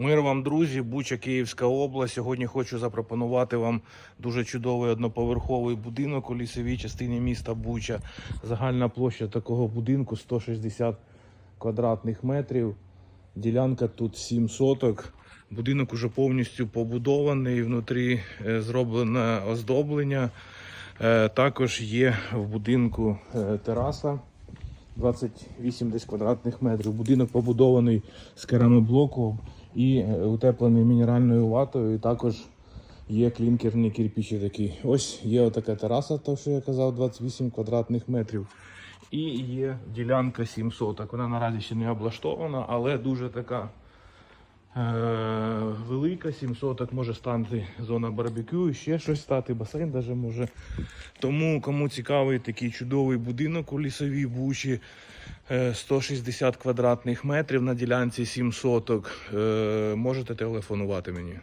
Мир вам, друзі, Буча, Київська область. Сьогодні хочу запропонувати вам дуже чудовий одноповерховий будинок у лісовій частині міста Буча. Загальна площа такого будинку 160 квадратних метрів. Ділянка тут 7 соток. Будинок уже повністю побудований. Внутрі е, зроблене оздоблення. Е, Також є в будинку е, тераса 28 десь квадратних метрів. Будинок побудований з керамоблоку і е, утеплений мінеральною ватою. І також є клінкерні кирпичі такі. Ось є отака тераса, то що я казав, 28 квадратних метрів. І є ділянка 7 соток. Вона наразі ще не облаштована, але дуже така е, велика. 7 соток може стати зона барбекю, ще щось стати, басейн даже може. Тому кому цікавий такий чудовий будинок у лісовій бучі, 160 квадратних метрів на ділянці 7 соток, е, можете телефонувати мені.